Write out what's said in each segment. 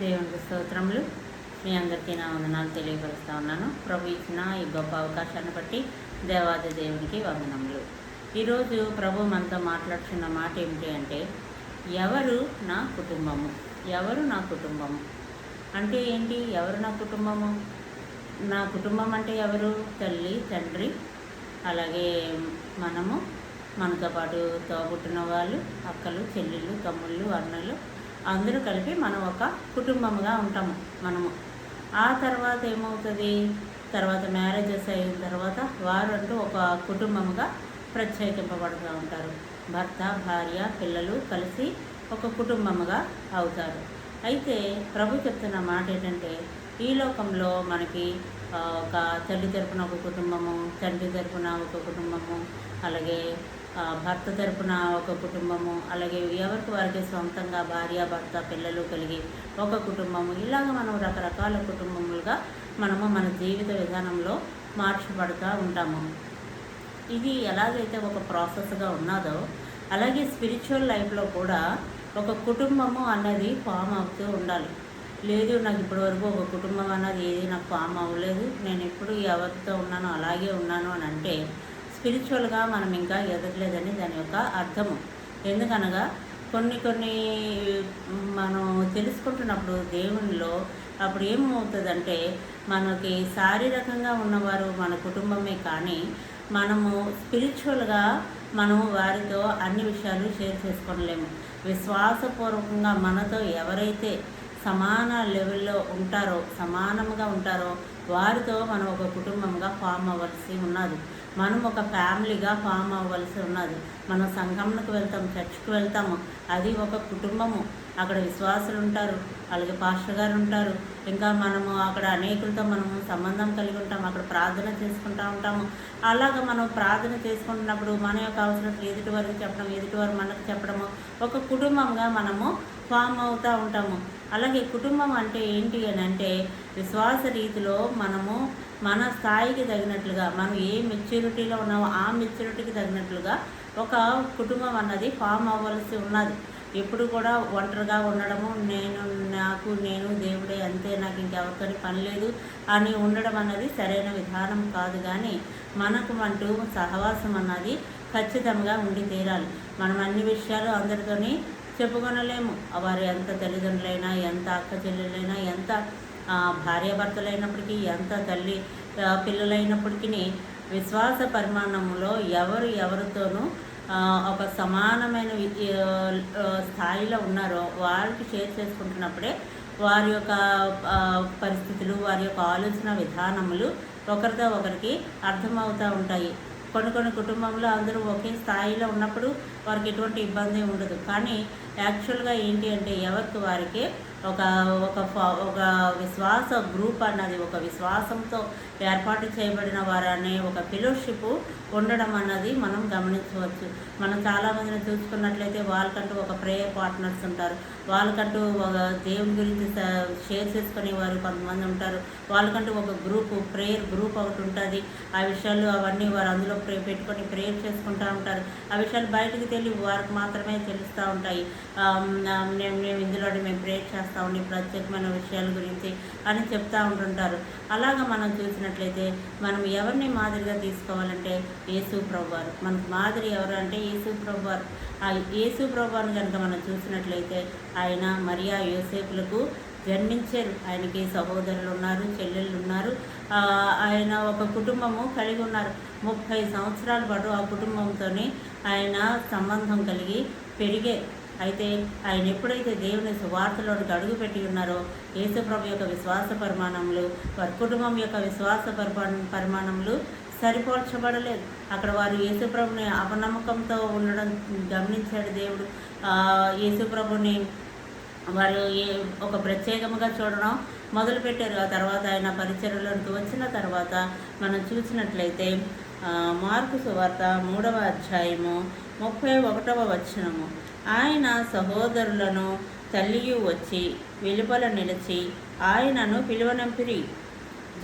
దేవునికి స్తోత్రములు. మీ అందరికీ నా వందనాలు తెలియపరుస్తూ ఉన్నాను. ప్రభు ఇచ్చిన ఈ గొప్ప అవకాశాన్ని బట్టి దేవాది దేవునికి వందనములు. ఈరోజు ప్రభు మనతో మాట్లాడుతున్న మాట ఏమిటి అంటే ఎవరు నా కుటుంబము? ఎవరు నా కుటుంబము? అంటే ఏంటి? ఎవరు నా కుటుంబము? నా కుటుంబం అంటే ఎవరు? తల్లి తండ్రి అలాగే మనము మనతో పాటు తోబుట్టిన వాళ్ళు అక్కలు చెల్లెళ్ళు తమ్ముళ్ళు అన్నలు అందరూ కలిపి మనం ఒక కుటుంబముగా ఉంటాము మనము. ఆ తర్వాత ఏమవుతుంది? తర్వాత మ్యారేజెస్ అయిన తర్వాత వారు అంటూ ఒక కుటుంబముగా ప్రత్యేకింపబడుతూ ఉంటారు. భర్త భార్య పిల్లలు కలిసి ఒక కుటుంబముగా అవుతారు. అయితే ప్రభు చెప్తున్న మాట ఏంటంటే ఈ లోకంలో మనకి ఒక తల్లి తరపున ఒక కుటుంబము తండ్రి తరపున ఒక కుటుంబము అలాగే భర్త తరపున ఒక కుటుంబము అలాగే ఎవరికి వారికి సొంతంగా భార్య భర్త పిల్లలు కలిగి ఒక కుటుంబము. ఇలాగ మనం రకరకాల కుటుంబములుగా మనము మన జీవిత విధానంలో మార్చబడుతూ ఉంటాము. ఇది ఎలాగైతే ఒక ప్రాసెస్గా ఉన్నదో అలాగే స్పిరిచువల్ లైఫ్లో కూడా ఒక కుటుంబము అన్నది ఫామ్ అవుతూ ఉండాలి. లేదు నాకు ఇప్పటివరకు ఒక కుటుంబం అన్నది ఏది నాకు ఫామ్ అవ్వలేదు. నేను ఎప్పుడు ఎవరితో ఉన్నానో అలాగే ఉన్నాను అని అంటే స్పిరిచువల్గా మనం ఇంకా ఎదగలేదని దాని యొక్క అర్థము. ఎందుకనగా కొన్ని కొన్ని మనం తెలుసుకుంటున్నప్పుడు దేవునిలో అప్పుడు ఏమవుతుందంటే మనకి శారీరకంగా ఉన్నవారు మన కుటుంబమే కానీ మనము స్పిరిచువల్గా మనము వారితో అన్ని విషయాలు షేర్ చేసుకోలేము విశ్వాసపూర్వకంగా మనతో ఎవరైతే సమాన లెవెల్లో ఉంటారో సమానముగా ఉంటారో వారితో మనం ఒక కుటుంబంగా ఫామ్ అవ్వాల్సి ఉన్నది. మనం ఒక ఫ్యామిలీగా ఫామ్ అవ్వాల్సి ఉన్నది. మనం సంఘంకు వెళ్తాం చర్చ్కి వెళ్తాము అది ఒక కుటుంబము. అక్కడ విశ్వాసులు ఉంటారు అలాగే పాస్టర్ గారు ఉంటారు. ఇంకా మనము అక్కడ అనేకులతో మనము సంబంధం కలిగి ఉంటాము అక్కడ ప్రార్థన చేసుకుంటూ ఉంటాము. అలాగ మనం ప్రార్థన చేసుకుంటున్నప్పుడు మన యొక్క అవసరం ఎదుటి వారికి చెప్పడం ఎదుటి వారు మనకు చెప్పడము. ఒక కుటుంబంగా మనము ఫామ్ అవుతూ ఉంటాము. అలాగే కుటుంబం అంటే ఏంటి అని అంటే విశ్వాస రీతిలో మనము మన స్థాయికి తగినట్లుగా మనం ఏ మెచ్యూరిటీలో ఉన్నామో ఆ మెచ్యూరిటీకి తగినట్లుగా ఒక కుటుంబం అన్నది ఫామ్ అవ్వాల్సి ఉన్నది. ఎప్పుడు కూడా ఒంటరిగా ఉండడము నేను నాకు నేను దేవుడే అంతే నాకు ఇంకెవరితోని పని లేదు అని ఉండడం అన్నది సరైన విధానం కాదు కానీ మనకు అంటూ సహవాసం అన్నది ఖచ్చితంగా ఉండి తీరాలి. మనం అన్ని విషయాలు అందరితోని చెప్పుకొనలేము. వారు ఎంత తల్లిదండ్రులైనా ఎంత అక్క చెల్లెలైనా ఎంత భార్యాభర్తలైనప్పటికీ ఎంత తల్లి పిల్లలైనప్పటికీ విశ్వాస పరిమాణంలో ఎవరు ఎవరితోనూ ఒక సమానమైన స్థాయిలో ఉన్నారో వారికి షేర్ చేసుకుంటున్నప్పుడే వారి యొక్క పరిస్థితులు వారి యొక్క ఆలోచన విధానములు ఒకరితో ఒకరికి అర్థమవుతూ ఉంటాయి. కొన్ని కొన్ని కుటుంబంలో అందరూ ఒకే స్థాయిలో ఉన్నప్పుడు వారికి ఎటువంటి ఇబ్బంది ఉండదు. కానీ యాక్చువల్గా ఏంటి అంటే ఎవరికి వారికి ఒక ఒక ఫ- ఒక విశ్వాస గ్రూప్ అన్నది ఒక విశ్వాసంతో ఏర్పాటు చేయబడిన వారనే ఒక ఫెలోషిప్ ఉండడం అన్నది మనం గమనించవచ్చు. మనం చాలామందిని చూసుకున్నట్లయితే వాళ్ళకంటూ ఒక ప్రేయర్ పార్ట్నర్స్ ఉంటారు. వాళ్ళకంటూ ఒక దేవుని గురించి షేర్ చేసుకునే వారు కొంతమంది ఉంటారు. వాళ్ళకంటూ ఒక గ్రూప్ ప్రేయర్ గ్రూప్ ఒకటి ఉంటుంది. ఆ విషయాలు అవన్నీ వారు అందులో ప్రే పెట్టుకొని ప్రేయర్ చేసుకుంటూ ఉంటారు. ఆ విషయాలు బయటకు తెలియ వారికి మాత్రమే తెలుస్తూ ఉంటాయి. మేము మేము ఇందులో మేము ప్రేర్ చేస్తూ ఉండి ప్రత్యేకమైన విషయాల గురించి అని చెప్తూ ఉంటుంటారు. అలాగా మనం చూసినట్లయితే మనం ఎవరిని మాదిరిగా తీసుకోవాలంటే యేసు ప్రభువారు. మనకు మాదిరి ఎవరు అంటే యేసు ప్రభువారు. ఆ యేసు ప్రభు కనుక మనం చూసినట్లయితే ఆయన మరియా యోసేపులకు జన్మించారు. ఆయనకి సహోదరులు ఉన్నారు చెల్లెళ్ళు ఉన్నారు ఆయన ఒక కుటుంబము కలిగి ఉన్నారు. ముప్పై సంవత్సరాల పాటు ఆ కుటుంబంతోనే ఆయన సంబంధం కలిగి పెరిగే. అయితే ఆయన ఎప్పుడైతే దేవుని సువార్తలోనికి అడుగుపెట్టి ఉన్నారో యేసుప్రభు యొక్క విశ్వాస పరిమాణములు వారి కుటుంబం యొక్క విశ్వాస పరిమా పరిమాణములు సరిపోల్చబడలేదు. అక్కడ వారు యేసుప్రభుని అపనమ్మకంతో ఉండడం గమనించాడు దేవుడు. యేసుప్రభుని వారు ఒక ప్రత్యేకముగా చూడడం మొదలుపెట్టారు. ఆ తర్వాత ఆయన పరిచయలోనికి వచ్చిన తర్వాత మనం చూసినట్లయితే మార్కు సువార్త మూడవ అధ్యాయము ముప్పై ఒకటవ వచనము. ఆయన సహోదరులను తల్లియు వచ్చి వెలుపల నిలిచి ఆయనను పిలువనంపిరి.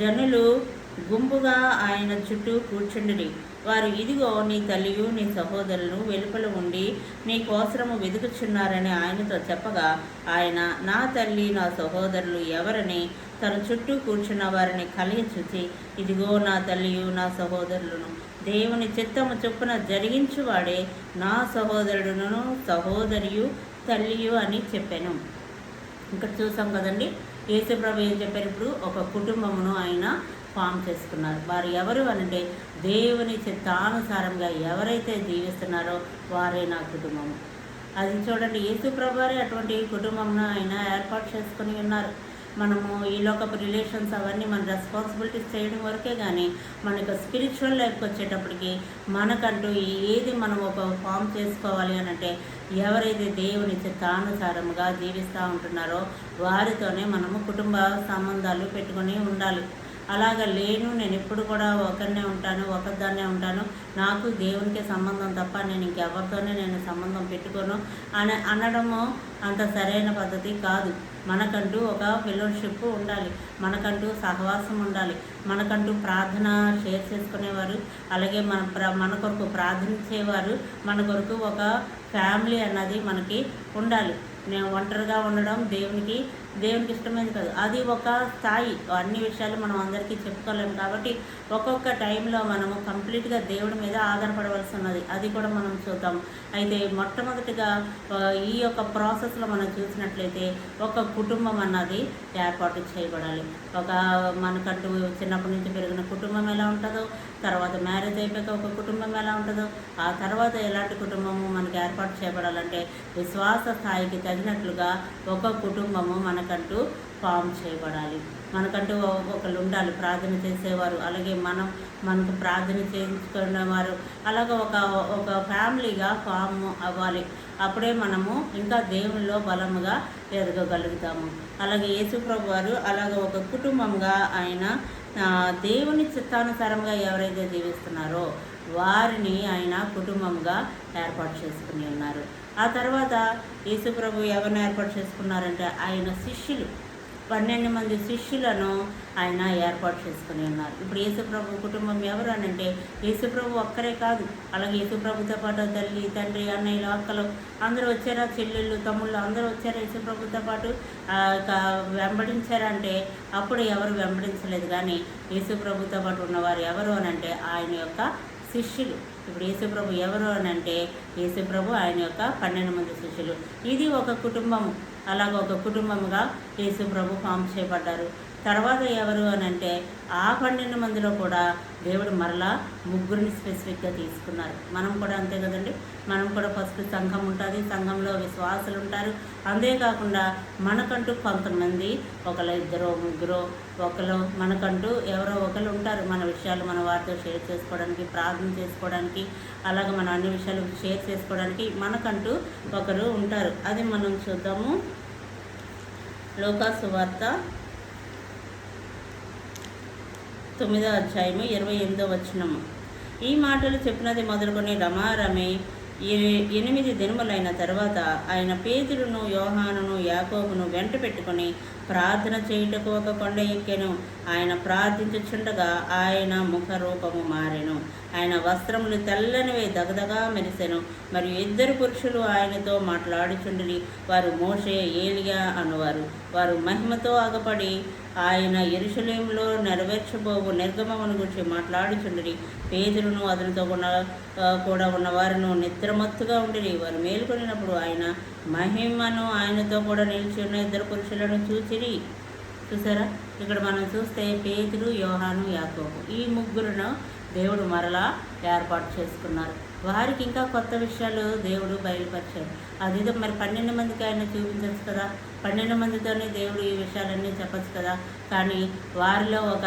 జనులు గుంపుగా ఆయన చుట్టూ కూర్చుండిరి. వారు ఇదిగో నీ తల్లియు నీ సహోదరులు వెలుపల ఉండి నీ కోసరము వెతుకుచున్నారని ఆయనతో చెప్పగా ఆయన నా తల్లి నా సహోదరులు ఎవరని తన చుట్టూ కూర్చున్న వారిని కలిగి చూచి ఇదిగో నా తల్లియు నా సహోదరులను దేవుని చిత్తము చొప్పున జరిగించువాడే నా సహోదరుడును సహోదరియు తల్లియు అని చెప్పాను. ఇక్కడ చూసాం కదండి యేసుప్రభు ఏం చెప్పారు? ఇప్పుడు ఒక కుటుంబమును ఆయన ఫామ్ చేసుకున్నారు. వారు ఎవరు అనంటే దేవుని చిత్తానుసారంగా ఎవరైతే జీవిస్తున్నారో వారే నా కుటుంబం. అది చూడండి యేసు ప్రభారే అటువంటి కుటుంబంను ఆయన ఏర్పాటు చేసుకుని ఉన్నారు. మనము ఈ లోకపు రిలేషన్స్ అవన్నీ మన రెస్పాన్సిబిలిటీస్ చేయడం వరకే కానీ మనకు స్పిరిచువల్ లైఫ్కి వచ్చేటప్పటికి మనకంటూ ఏది మనం ఒక ఫామ్ చేసుకోవాలి అని అంటే ఎవరైతే దేవుని చిత్తానుసారముగా జీవిస్తూ ఉంటున్నారో వారితోనే మనము కుటుంబ సంబంధాలు పెట్టుకొని ఉండాలి. అలాగ లేను నేను ఎప్పుడు కూడా ఒకరినే ఉంటాను ఒకరిదాన్నే ఉంటాను. నాకు దేవునికి సంబంధం తప్ప నేను ఇంకెవరితోనే నేను సంబంధం పెట్టుకోను అని అనడము అంత సరైన పద్ధతి కాదు. మనకంటూ ఒక ఫెలోషిప్ ఉండాలి. మనకంటూ సహవాసం ఉండాలి. మనకంటూ ప్రార్థన షేర్ చేసుకునేవారు. అలాగే మన ప్ర మన కొరకు ప్రార్థించేవారు. మన కొరకు ఒక ఫ్యామిలీ అన్నది మనకి ఉండాలి. నేను ఒంటరిగా ఉండడం దేవునికి దేవునికి ఇష్టమైనది కాదు. అది ఒక స్థాయి. అన్ని విషయాలు మనం అందరికీ చెప్పుకోలేము కాబట్టి ఒక్కొక్క టైంలో మనము కంప్లీట్గా దేవుడి మీద ఆధారపడవలసి ఉన్నది. అది కూడా మనం చూద్దాం. అయితే మొట్టమొదటిగా ఈ యొక్క ప్రాసెస్లో మనం చూసినట్లయితే ఒక కుటుంబం అన్నది ఏర్పాటు చేయబడాలి. ఒక మనకంటూ చిన్నప్పటి నుంచి పెరిగిన కుటుంబం ఎలా ఉంటుందో తర్వాత మ్యారేజ్ అయిపోయాక ఒక కుటుంబం ఎలా ఉంటుందో ఆ తర్వాత ఎలాంటి కుటుంబము మనకి ఏర్పాటు చేయబడాలంటే విశ్వాస స్థాయికి తగినట్లుగా ఒక కుటుంబము మన మనకంటూ ఫామ్ చేయబడాలి. మనకంటూ ఒకళ్ళు ఉండాలి ప్రార్థన చేసేవారు. అలాగే మనం మనకు ప్రార్థన చేయించుకునేవారు అలాగే ఒక ఒక ఫ్యామిలీగా ఫామ్ అవ్వాలి. అప్పుడే మనము ఇంకా దేవునిలో బలముగా ఎదగగలుగుతాము. అలాగే యేసుప్రభు వారు అలాగే ఒక కుటుంబంగా ఆయన దేవుని చిత్తానుసారంగా ఎవరైతే జీవిస్తున్నారో వారిని ఆయన కుటుంబంగా ఏర్పాటు చేసుకుని ఉన్నారు. ఆ తర్వాత యేసుప్రభు ఎవరిని ఏర్పాటు చేసుకున్నారంటే ఆయన శిష్యులు. పన్నెండు మంది శిష్యులను ఆయన ఏర్పాటు చేసుకుని ఉన్నారు. ఇప్పుడు యేసుప్రభు కుటుంబం ఎవరు అని అంటే యేసుప్రభు ఒక్కరే కాదు. అలాగే యేసుప్రభుతో పాటు తల్లి తండ్రి అన్నయ్యలు అక్కలు అందరూ వచ్చారా? చెల్లెళ్ళు తమ్ముళ్ళు అందరూ వచ్చారా యేసుప్రభుతో పాటు? ఆ, వెంబడించారంటే అప్పుడు ఎవరు వెంబడించలేదు. కానీ యేసుప్రభుతో పాటు ఉన్నవారు ఎవరు అని అంటే ఆయన యొక్క శిష్యులు. ఇప్పుడు యేసుప్రభు ఎవరు అని అంటే యేసుప్రభు ఆయన యొక్క పన్నెండు మంది శిష్యులు. ఇది ఒక కుటుంబము. అలాగ ఒక కుటుంబంగా యేసుప్రభు ఫామ్ చేయబడ్డారు. తర్వాత ఎవరు అని అంటే ఆ పన్నెండు మందిలో కూడా దేవుడు మరలా ముగ్గురిని స్పెసిఫిక్గా తీసుకున్నారు. మనం కూడా అంతే కదండి? మనం కూడా ఫస్ట్ సంఘం ఉంటుంది సంఘంలో విశ్వాసులు ఉంటారు. అంతేకాకుండా మనకంటూ కొంతమంది ఒకరు ఇద్దరు ముగ్గురు ఒకరు మనకంటూ ఎవరో ఒకరు ఉంటారు. మన విషయాలు మన వారితో షేర్ చేసుకోవడానికి ప్రార్థన చేసుకోవడానికి అలాగే మన అన్ని విషయాలు షేర్ చేసుకోవడానికి మనకంటూ ఒకరు ఉంటారు. అది మనం చూద్దాము. లోకాసు వార్త తొమ్మిదో అధ్యాయము ఇరవై ఎనిమిదో వచనము. ఈ మాటలు చెప్పినది మొదలుకొని రమారమే ఎనిమిది దినములైన తర్వాత ఆయన పేతురును యోహానును యాకోబును వెంట పెట్టుకొని ప్రార్థన చేయుటకు ఒక కొండ ఎక్కెను. ఆయన ప్రార్థించుచుండగా ఆయన ముఖ రూపము మారెను. ఆయన వస్త్రములు తెల్లనివే దగదగా మెరిసెను. మరియు ఇద్దరు పురుషులు ఆయనతో మాట్లాడుచుండిరి. వారు మోషే ఏలియా అనువారు. వారు మహిమతో ఆగపడి ఆయన ఎరుషలేంలో నెరవేర్చబోవు నిర్గమమును గురించి మాట్లాడుచుండిరి. పేదలను అతనితో ఉన్న కూడా ఉన్న వారిను నిద్రమత్తుగా ఉండిరి. వారు మేల్కొనినప్పుడు ఆయన మహిమను ఆయనతో కూడా నిలిచి ఉన్న ఇద్దరు పురుషులను చూచిరి చూసారా? ఇక్కడ మనం చూస్తే పేతురు యోహాను యాకోబు. ఈ ముగ్గురును దేవుడు మరలా ఏర్పాటు చేసుకున్నారు. వారికి ఇంకా కొత్త విషయాలు దేవుడు బయలుపరిచాడు. అదేదో మరి పన్నెండు మందికి ఆయన చూపించచ్చు కదా? పన్నెండు మందితోనే దేవుడు ఈ విషయాలన్నీ చెప్పచ్చు కదా? కానీ వారిలో ఒక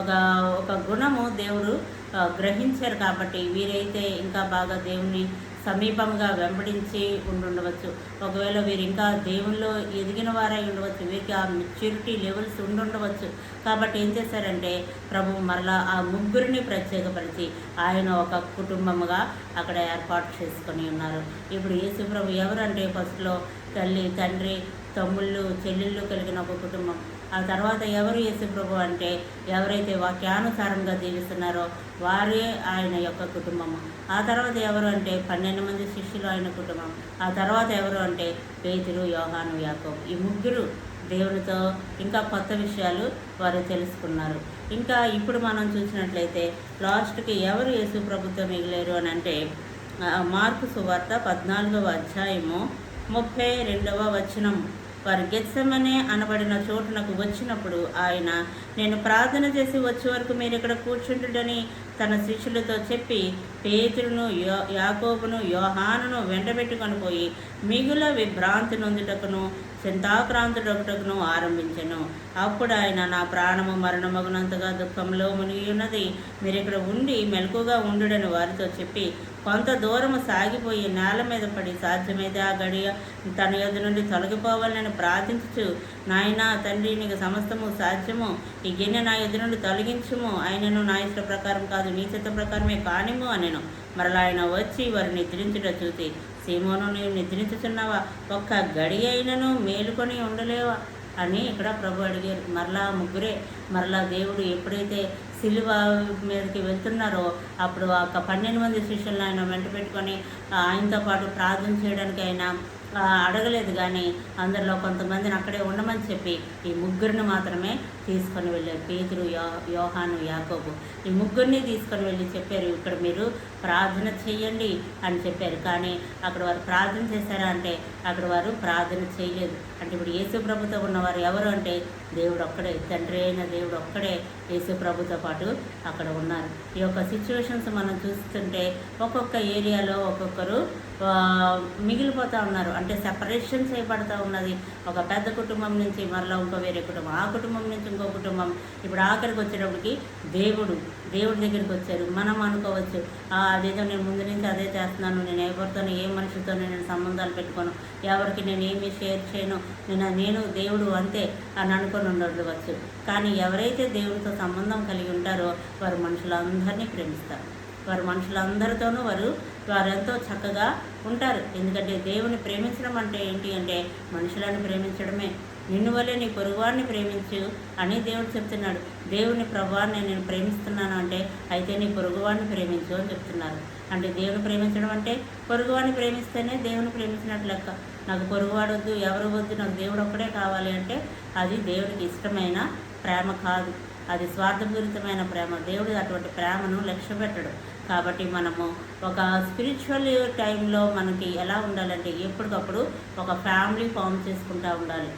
ఒక ఒక గుణము దేవుడు గ్రహించారు కాబట్టి వీరైతే ఇంకా బాగా దేవుని సమీపంగా వెంబడించి ఉండుండవచ్చు. ఒకవేళ వీరు ఇంకా దేవుల్లో ఎదిగిన వారై ఉండవచ్చు. వీరికి ఆ మెచ్యూరిటీ లెవెల్స్ ఉండుండవచ్చు. కాబట్టి ఏం చేశారంటే ప్రభు మరలా ఆ ముగ్గురిని ప్రత్యేకపరిచి ఆయన ఒక కుటుంబముగా అక్కడ ఏర్పాటు చేసుకొని ఉన్నారు. ఇప్పుడు యేసు ప్రభు ఎవరంటే ఫస్ట్లో తల్లి తండ్రి తమ్ముళ్ళు చెల్లెళ్ళు కలిగిన ఒక కుటుంబం. ఆ తర్వాత ఎవరు యేసుప్రభు అంటే ఎవరైతే వాక్యానుసారంగా జీవిస్తున్నారో వారే ఆయన యొక్క కుటుంబము. ఆ తర్వాత ఎవరు అంటే పన్నెండు మంది శిష్యులు ఆయన కుటుంబం. ఆ తర్వాత ఎవరు అంటే పేతురు యోహాను యాకోబు. ఈ ముగ్గురు దేవునితో ఇంకా కొత్త విషయాలు వారు తెలుసుకున్నారు. ఇంకా ఇప్పుడు మనం చూసినట్లయితే లాస్ట్కి ఎవరు యేసు ప్రభుత్వం మిగిలేరు అని అంటే మార్పు సువార్త పద్నాలుగవ అధ్యాయము ముప్పై రెండవ వచనం వారు గెత్సమనే అనబడిన చోటునకు వచ్చినప్పుడు ఆయన నేను ప్రార్థన చేసి వచ్చే వరకు మీరు ఇక్కడ కూర్చుంటుడని తన శిష్యులతో చెప్పి పేతురును యో యాకోబును యోహానును వెంటబెట్టుకొని పోయి మిగుల విభ్రాంతి నొందుటకును చింతాక్రాంతుడొకటకును ఆరంభించను. అప్పుడు ఆయన నా ప్రాణము మరణమగునంతగా దుఃఖంలో మునిగి ఉన్నది. మీరు ఇక్కడ ఉండి మెలకుగా ఉండుడని వారితో చెప్పి కొంత దూరము సాగిపోయి నేల మీద పడి సాధ్యమైతే ఆ గడియ తన యొద్ద నుండి తొలగిపోవాలని ప్రార్థించుచు నాయన తండ్రి నీకు సమస్తము సాధ్యము. ఈ గిన్నె నా యొద్ద నుండి తొలగించుము. ఆయనను నా ఇష్ట ప్రకారం కాదు నీ చిత్త ప్రకారమే కానిము అనెను. మరలా ఆయన వచ్చి వారు నిద్రించుట చూసి సీమోను నీవు నిద్రించుచున్నావా? ఒక్క గడి అయినను మేలుకొని ఉండలేవా? అని ఇక్కడ ప్రభు అడిగారు. మరలా ముగ్గురే మరలా దేవుడు ఎప్పుడైతే సిలువ మీదకి వెళ్తున్నారో అప్పుడు ఒక పన్నెండు మంది శిష్యులను ఆయన వెంట పెట్టుకొని ఆయనతో పాటు ప్రార్థన చేయడానికి ఆయన అడగలేదు కానీ అందరిలో కొంతమందిని అక్కడే ఉండమని చెప్పి ఈ ముగ్గురిని మాత్రమే తీసుకొని వెళ్ళారు. పేతురు యో యోహాను యాకోబు. ఈ ముగ్గురిని తీసుకొని వెళ్ళి చెప్పారు ఇక్కడ మీరు ప్రార్థన చేయండి అని చెప్పారు. కానీ అక్కడ వారు ప్రార్థన చేశారా అంటే అక్కడ వారు ప్రార్థన చేయలేదు. అంటే ఇప్పుడు యేసు ప్రభుతో ఉన్నవారు ఎవరు అంటే దేవుడు ఒక్కడే తండ్రి అయిన దేవుడు ఒక్కడే యేసు ప్రభుతో పాటు అక్కడ ఉన్నారు. ఈ యొక్క సిచ్యువేషన్స్ మనం చూస్తుంటే ఒక్కొక్క ఏరియాలో ఒక్కొక్కరు మిగిలిపోతూ ఉన్నారు. అంటే అంటే సెపరేషన్ చేయబడతా ఉన్నది. ఒక పెద్ద కుటుంబం నుంచి మరలా ఇంకో వేరే కుటుంబం. ఆ కుటుంబం నుంచి ఇంకో కుటుంబం. ఇప్పుడు ఆఖరికి వచ్చేటప్పటికి దేవుడు దేవుడి దగ్గరికి వచ్చారు. మనం అనుకోవచ్చు "ఆ, అదేదో నేను ముందు నుంచి అదే చేస్తున్నాను. నేను ఎవరితోనూ ఏ మనిషితో నేను సంబంధాలు పెట్టుకోను. ఎవరికి నేను ఏమీ షేర్ చేయను. నేను నేను దేవుడు అంతే అని అనుకొని ఉండవచ్చు కానీ ఎవరైతే దేవుడితో సంబంధం కలిగి ఉంటారో వారు మనుషులందరినీ ప్రేమిస్తారు. వారు మనుషులందరితోనూ వారు వారు ఎంతో చక్కగా ఉంటారు. ఎందుకంటే దేవుని ప్రేమించడం అంటే ఏంటి అంటే మనుషులను ప్రేమించడమే. నిన్ను వల్లే నీ పొరుగువాడిని ప్రేమించు అని దేవుడు చెప్తున్నాడు. దేవుని ప్రభావాన్ని నేను ప్రేమిస్తున్నాను అంటే అయితే నీ పొరుగువారిని ప్రేమించు అని చెప్తున్నారు. అంటే దేవుని ప్రేమించడం అంటే పొరుగువాడిని ప్రేమిస్తేనే దేవుని ప్రేమించినట్లు లెక్క. నాకు పొరుగువాడు వద్దు ఎవరు వద్దు నాకు దేవుడు ఒక్కడే కావాలి అంటే అది దేవుడికి ఇష్టమైన ప్రేమ కాదు. అది స్వార్థపూరితమైన ప్రేమ. దేవుడు అటువంటి ప్రేమను లక్ష్య పెట్టడు కాబట్టి మనము ఒక స్పిరిచువల్ టైంలో మనకి ఎలా ఉండాలంటే ఎప్పటికప్పుడు ఒక ఫ్యామిలీ ఫామ్ చేసుకుంటూ ఉండాలి.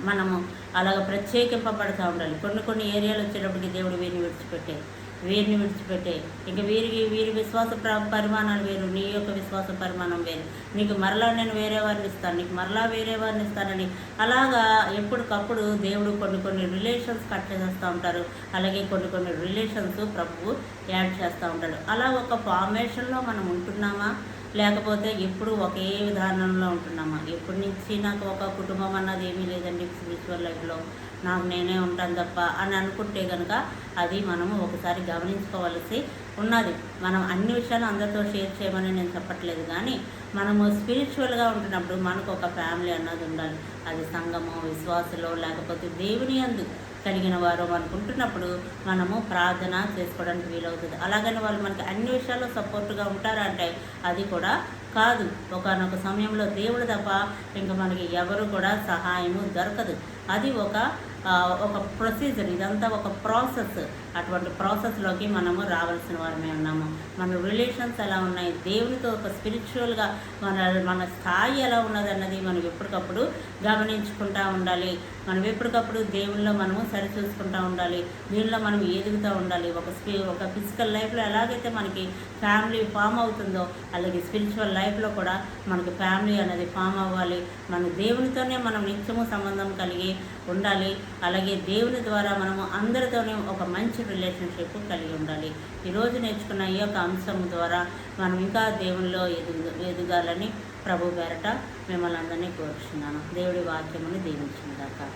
మనము అలాగ ప్రత్యేకింపబడుతూ ఉండాలి. కొన్ని కొన్ని ఏరియాలు వచ్చేటప్పటికి దేవుడు వీరిని విడిచిపెట్టే వీరిని విడిచిపెట్టే. ఇంకా వీరికి వీరి విశ్వాస పరిమాణాలు వేరు నీ యొక్క విశ్వాస పరిమాణం వేరు. నీకు మరలా నేను వేరే వారిని ఇస్తాను నీకు మరలా వేరే వారిని ఇస్తానని. అలాగా ఎప్పటికప్పుడు దేవుడు కొన్ని కొన్ని రిలేషన్స్ కట్ చేస్తూ ఉంటారు. అలాగే కొన్ని కొన్ని రిలేషన్స్ ప్రభువు యాడ్ చేస్తూ ఉంటాడు. అలా ఒక ఫార్మేషన్లో మనం ఉంటున్నామా? లేకపోతే ఎప్పుడు ఒకే విధానంలో ఉంటున్నామా? ఎప్పటి నుంచి నాకు ఒక కుటుంబం అన్నది ఏమీ లేదండి స్పిరిచువల్ లైఫ్లో నాకు నేనే ఉంటాను తప్ప అని అనుకుంటే కనుక అది మనము ఒకసారి గమనించుకోవాల్సి ఉన్నది. మనం అన్ని విషయాలు అందరితో షేర్ చేయమని నేను చెప్పట్లేదు కానీ మనము స్పిరిచువల్గా ఉంటున్నప్పుడు మనకు ఒక ఫ్యామిలీ అన్నది ఉండాలి. అది సంఘము విశ్వాసలో లేకపోతే దేవుని అందు. కలిగిన వారు అనుకుంటున్నప్పుడు మనము ప్రార్థన చేసుకోవడానికి వీలవుతుంది. అలాగని వాళ్ళు మనకి అన్ని విషయాల్లో సపోర్ట్గా ఉంటారా అంటే అది కూడా కాదు. ఒకనొక సమయంలో దేవుడు తప్ప ఇంకా మనకి ఎవరు కూడా సహాయము దొరకదు. అది ఒక ఒక ప్రొసీజర్ ఇదంతా ఒక ప్రాసెస్ అటువంటి ప్రాసెస్లోకి మనము రావాల్సిన వారమే ఉన్నాము. మన రిలేషన్స్ ఎలా ఉన్నాయి? దేవునితో ఒక స్పిరిచువల్గా మన మన స్థాయి ఎలా ఉన్నది అన్నది మనం ఎప్పటికప్పుడు గమనించుకుంటూ ఉండాలి. మనం ఎప్పటికప్పుడు దేవుల్లో మనము సరిచూసుకుంటూ ఉండాలి. దీనిలో మనం ఎదుగుతూ ఉండాలి. ఒక స్పి ఒక ఫిజికల్ లైఫ్లో ఎలాగైతే మనకి ఫ్యామిలీ ఫామ్ అవుతుందో అలాగే స్పిరిచువల్ లైఫ్లో కూడా మనకు ఫ్యామిలీ అనేది ఫామ్ అవ్వాలి. మన దేవునితోనే మనం నిత్యము సంబంధం కలిగి ఉండాలి. అలాగే దేవుని ద్వారా మనము అందరితోనే ఒక మంచి రిలేషన్షిప్ కలిగి ఉండాలి. ఈరోజు నేర్చుకున్న ఈ యొక్క అంశం ద్వారా మనం ఇంకా దేవునిలో ఎదుగు ఎదగాలని ప్రభు పేరట మిమ్మల్ని అందరినీ కోరుచున్నాను. దేవుడి వాక్యమును దీవించిన దాకా